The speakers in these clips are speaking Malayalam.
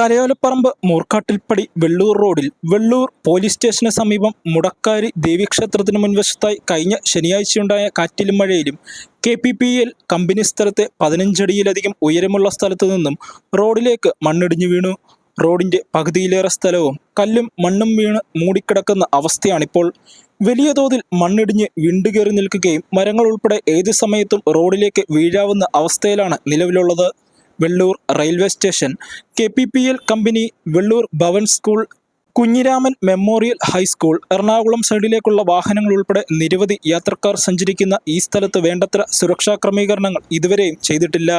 തലയോലപ്പറമ്പ് മൂർക്കാട്ടിൽപ്പടി വെള്ളൂർ റോഡിൽ വെള്ളൂർ പോലീസ് സ്റ്റേഷന് സമീപം മുടക്കാരി ദേവീക്ഷേത്രത്തിന് മുൻവശത്തായി കഴിഞ്ഞ ശനിയാഴ്ചയുണ്ടായ കാറ്റിലും മഴയിലും K P P L company സ്ഥലത്തെ പതിനഞ്ചടിയിലധികം ഉയരമുള്ള സ്ഥലത്തു നിന്നും റോഡിലേക്ക് മണ്ണിടിഞ്ഞു വീണു. റോഡിന്റെ പകുതിയിലേറെ സ്ഥലവും കല്ലും മണ്ണും വീണ് മൂടിക്കിടക്കുന്ന അവസ്ഥയാണിപ്പോൾ. വലിയ തോതിൽ മണ്ണിടിഞ്ഞ് വിണ്ടുകയറി നിൽക്കുകയും മരങ്ങൾ ഉൾപ്പെടെ ഏത് സമയത്തും റോഡിലേക്ക് വീഴാവുന്ന അവസ്ഥയിലാണ് നിലവിലുള്ളത്. Velloor railway station. K P P L company Velloor Bhavan school Kunhiraman memorial high school Ernakulam സൈഡിലേക്കുള്ള വാഹനങ്ങൾ ഉൾപ്പെടെ നിരവധി യാത്രക്കാർ സഞ്ചരിക്കുന്ന ഈ സ്ഥലത്ത് വേണ്ടത്ര സുരക്ഷാ ക്രമീകരണങ്ങൾ ഇതുവരെയും ചെയ്തിട്ടില്ല.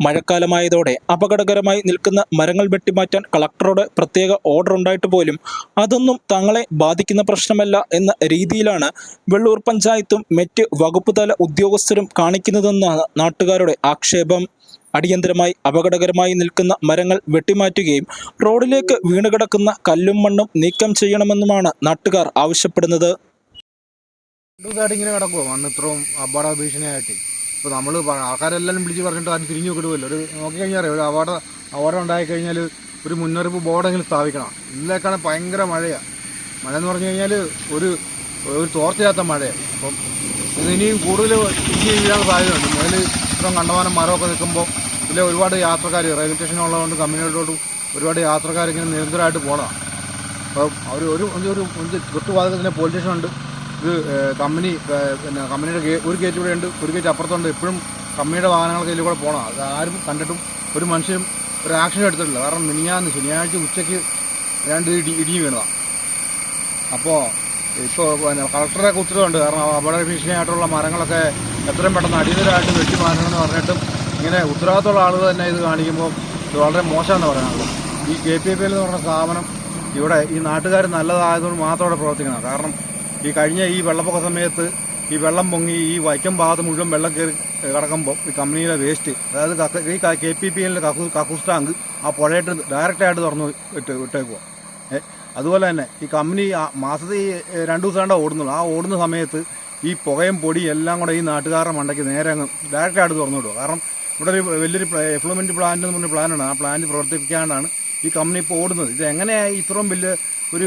മഴക്കാലമായതോടെ അപകടകരമായി നിൽക്കുന്ന മരങ്ങൾ വെട്ടിമാറ്റാൻ കളക്ടറുടെ പ്രത്യേക ഓർഡർ ഉണ്ടായിട്ട് പോലും അതൊന്നും തങ്ങളെ ബാധിക്കുന്ന പ്രശ്നമല്ല എന്ന രീതിയിലാണ് വെള്ളൂർ പഞ്ചായത്തും മറ്റ് വകുപ്പ് തല ഉദ്യോഗസ്ഥരും കാണിക്കുന്നതെന്നാണ് നാട്ടുകാരുടെ ആക്ഷേപം. അടിയന്തരമായി അപകടകരമായി നിൽക്കുന്ന മരങ്ങൾ വെട്ടിമാറ്റുകയും റോഡിലേക്ക് വീണുകിടക്കുന്ന കല്ലും മണ്ണും നീക്കം ചെയ്യണമെന്നുമാണ് നാട്ടുകാർ ആവശ്യപ്പെടുന്നത്. ഇങ്ങനെ കിടക്കുമോ മണ്ണ് ഇത്രയും അപകട ഭീഷണിയായിട്ട്. ഇപ്പോൾ നമ്മൾ ആൾക്കാരെല്ലാം വിളിച്ച് പറഞ്ഞിട്ട് അത് തിരിഞ്ഞു നോക്കിടുമല്ലോ ഒരു നോക്കിക്കഴിഞ്ഞാൽ അറിയാം ഒരു അപകട അപകടം ഉണ്ടായി കഴിഞ്ഞാൽ ഒരു മുന്നറിയിപ്പ് ബോർഡെങ്കിലും സ്ഥാപിക്കണം. ഇതിലേക്കാണ് ഭയങ്കര മഴയാണ് മഴ എന്ന് പറഞ്ഞു കഴിഞ്ഞാൽ ഒരു ഒരു തോർച്ചയാത്ത മഴയാണ് അപ്പം ഇതിനിയും കൂടുതൽ ഇടിഞ്ഞ് വീഴാൻ സാധ്യതയുണ്ട്. മുതൽ ഇത്രയും കണ്ടമാനം മരമൊക്കെ നിൽക്കുമ്പോൾ ഇതിലെ ഒരുപാട് യാത്രക്കാർ റെയിൽവേ സ്റ്റേഷനുള്ളതുകൊണ്ട് കമ്പനികളിലോട്ട് ഒരുപാട് യാത്രക്കാർ ഇങ്ങനെ നിരന്തരമായിട്ട് പോകണം അപ്പം അവർ ഒരു ഒരു ഒരു തൊട്ടുപാതകത്തിന് പോലീസ് സ്റ്റേഷനുണ്ട് ഇത് കമ്പനി പിന്നെ കമ്പനിയുടെ ഒരു ഗേറ്റ് ഇവിടെ ഉണ്ട് ഒരു ഗേറ്റ് അപ്പുറത്തുണ്ട്. എപ്പോഴും കമ്പനിയുടെ വാഹനങ്ങൾക്ക് ഇതിൽ കൂടെ പോകണം അത് ആരും കണ്ടിട്ടും ഒരു മനുഷ്യനും ഒരു ആക്ഷൻ എടുത്തിട്ടില്ല. കാരണം മിനിയാന്ന് ശനിയാഴ്ച ഉച്ചയ്ക്ക് രണ്ട് ഇടി ഇടിഞ്ഞ് വീണതാണ് അപ്പോൾ ഇപ്പോൾ പിന്നെ കളക്ടറൊക്കെ ഉത്തരവുണ്ട് കാരണം അപകട ഭീഷണിയായിട്ടുള്ള മരങ്ങളൊക്കെ എത്രയും പെട്ടെന്ന് അടിയന്തരമായിട്ട് വെട്ടി മാറ്റണമെന്ന് പറഞ്ഞിട്ടും ഇങ്ങനെ ഉത്തരവാദിത്തമുള്ള ആളുകൾ തന്നെ ഇത് കാണിക്കുമ്പോൾ ഇത് വളരെ മോശമെന്ന് പറയാനുള്ളത് ഈ കെ പി എന്ന് പറഞ്ഞ സ്ഥാപനം ഇവിടെ ഈ നാട്ടുകാർ നല്ലതായതുകൊണ്ട് മാത്രം ഇവിടെ പ്രവർത്തിക്കണം കാരണം ഈ കഴിഞ്ഞ ഈ വെള്ളപ്പൊക്ക സമയത്ത് ഈ വെള്ളം പൊങ്ങി ഈ വൈക്കം ഭാഗത്ത് മുഴുവൻ വെള്ളം കയറി കിടക്കുമ്പോൾ ഈ കമ്പനിയിലെ വേസ്റ്റ് അതായത് ഈ കെ പി പി എല്ലിന്റെ കക്കു കക്കൂസ് ടാങ്ക് ആ പുഴയിട്ട് ഡയറക്റ്റായിട്ട് തുറന്ന് ഇട്ട് ഇട്ടേക്കുക അതുപോലെ തന്നെ ഈ കമ്പനി മാസത്തിൽ രണ്ട് ദിവസം കണ്ടാൽ ഓടുന്നുള്ളൂ. ആ ഓടുന്ന സമയത്ത് ഈ പുകയും പൊടിയും എല്ലാം കൂടെ ഈ നാട്ടുകാരുടെ മണ്ടയ്ക്ക് നേരെ അങ്ങ് ഡയറക്റ്റായിട്ട് തുറന്നു വിടുക കാരണം ഇവിടെ ഒരു വലിയൊരു എംപ്ലോയ്മെന്റ് പ്ലാൻ എന്ന് പറഞ്ഞ പ്ലാനാണ് ആ പ്ലാൻ പ്രവർത്തിപ്പിക്കാനാണ് ഈ കമ്പനി ഇപ്പോൾ ഓടുന്നത്. ഇത് എങ്ങനെയാണ് ഇത്രയും വലിയ ഒരു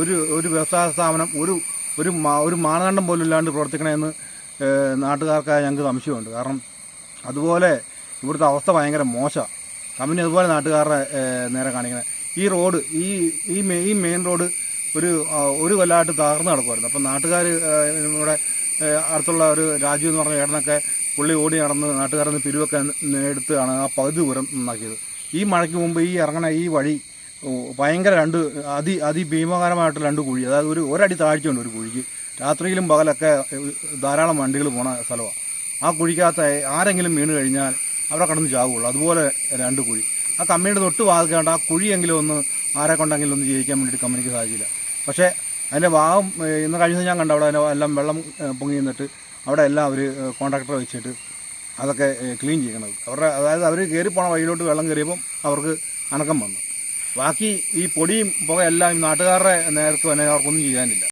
ഒരു ഒരു വ്യവസായ സ്ഥാപനം ഒരു ഒരു ഒരു മാനദണ്ഡം പോലും ഇല്ലാണ്ട് പ്രവർത്തിക്കണമെന്ന് നാട്ടുകാർക്കായ ഞങ്ങൾക്ക് സംശയമുണ്ട്. കാരണം അതുപോലെ ഇവിടുത്തെ അവസ്ഥ ഭയങ്കര മോശമാണ് കമ്പനി അതുപോലെ നാട്ടുകാരുടെ നേരെ കാണിക്കുന്നത് ഈ റോഡ് ഈ ഈ മെയിൻ റോഡ് ഒരു ഒരു കൊല്ലമായിട്ട് തകർന്ന് കിടക്കുമായിരുന്നു അപ്പം നാട്ടുകാർ ഇവിടെ അടുത്തുള്ള ഒരു രാജ്യം എന്ന് പറഞ്ഞ ഏടനൊക്കെ പുള്ളി ഓടി നടന്ന് നാട്ടുകാരിൽ നിന്ന് പിരിവൊക്കെ എടുത്താണ് ആ പകുതി ദൂരം നന്നാക്കിയത്. ഈ മഴയ്ക്ക് മുമ്പ് ഈ ഇറങ്ങണ ഈ വഴി ഭയങ്കര രണ്ട് അതി അതിഭീമകരമായിട്ട് രണ്ട് കുഴി അതായത് ഒരു ഒരടി താഴ്ചയുണ്ട് ഒരു കുഴിക്ക്. രാത്രിയിലും പകലൊക്കെ ധാരാളം വണ്ടികൾ പോണ സ്ഥലമാണ് ആ കുഴിക്കകത്ത് ആരെങ്കിലും വീണ് കഴിഞ്ഞാൽ അവിടെ കടന്ന് ചാവുള്ളൂ. അതുപോലെ രണ്ട് കുഴി. ആ കമ്പനിയുടെ തൊട്ട് വാതിക്കേണ്ട ആ കുഴിയെങ്കിലും ഒന്ന് ആരെ കൊണ്ടെങ്കിലും ഒന്ന് ജയിക്കാൻ വേണ്ടിയിട്ട് കമ്പനിക്ക് സാധിച്ചില്ല. പക്ഷേ അതിന്റെ ഭാഗം ഇന്ന് കഴിഞ്ഞ ഞാൻ കണ്ട. അവിടെ എല്ലാം വെള്ളം പൊങ്ങി നിന്നിട്ട് അവിടെ എല്ലാം അവർ കോൺട്രാക്ടറെ വെച്ചിട്ട് അതൊക്കെ ക്ലീൻ ചെയ്യണത്. അവരുടെ അതായത് അവർ കയറിപ്പോണ പോണ വഴിയിലോട്ട് വെള്ളം കയറിയപ്പം അവർക്ക് അനക്കം വന്നു. ബാക്കി ഈ പൊടിയും പുക എല്ലാം ഈ നാട്ടുകാരുടെ നേർക്ക് തന്നെ അവർക്കൊന്നും ചെയ്യാനില്ല.